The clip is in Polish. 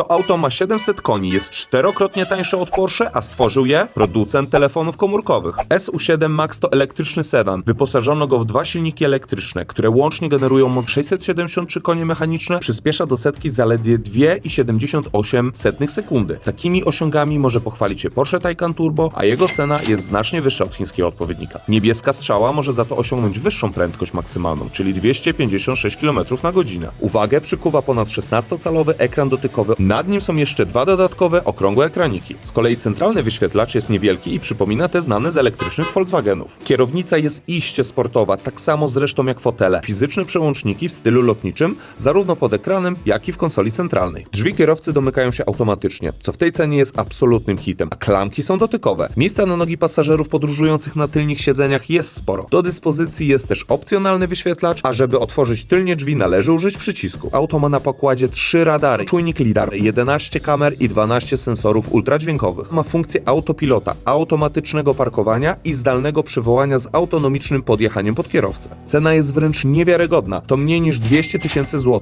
To auto ma 700 koni, jest czterokrotnie tańsze od Porsche, a stworzył je producent telefonów komórkowych. SU7 Max to elektryczny sedan. Wyposażono go w dwa silniki elektryczne, które łącznie generują moc 673 konie mechaniczne, przyspiesza do setki zaledwie 2,78 sekundy. Takimi osiągami może pochwalić się Porsche Taycan Turbo, a jego cena jest znacznie wyższa od chińskiego odpowiednika. Niebieska strzała może za to osiągnąć wyższą prędkość maksymalną, czyli 256 km na godzinę. Uwagę przykuwa ponad 16-calowy ekran dotykowy. Nad nim są jeszcze dwa dodatkowe, okrągłe ekraniki. Z kolei centralny wyświetlacz jest niewielki i przypomina te znane z elektrycznych Volkswagenów. Kierownica jest iście sportowa, tak samo zresztą jak fotele. Fizyczne przełączniki w stylu lotniczym, zarówno pod ekranem, jak i w konsoli centralnej. Drzwi kierowcy domykają się automatycznie, co w tej cenie jest absolutnym hitem, a klamki są dotykowe. Miejsca na nogi pasażerów podróżujących na tylnych siedzeniach jest sporo. Do dyspozycji jest też opcjonalny wyświetlacz, a żeby otworzyć tylnie drzwi należy użyć przycisku. Auto ma na pokładzie 3 radary, czujnik lidar, 11 kamer i 12 sensorów ultradźwiękowych. Ma funkcję autopilota, automatycznego parkowania i zdalnego przywołania z autonomicznym podjechaniem pod kierowcę. Cena jest wręcz niewiarygodna. To mniej niż 200 tysięcy złotych,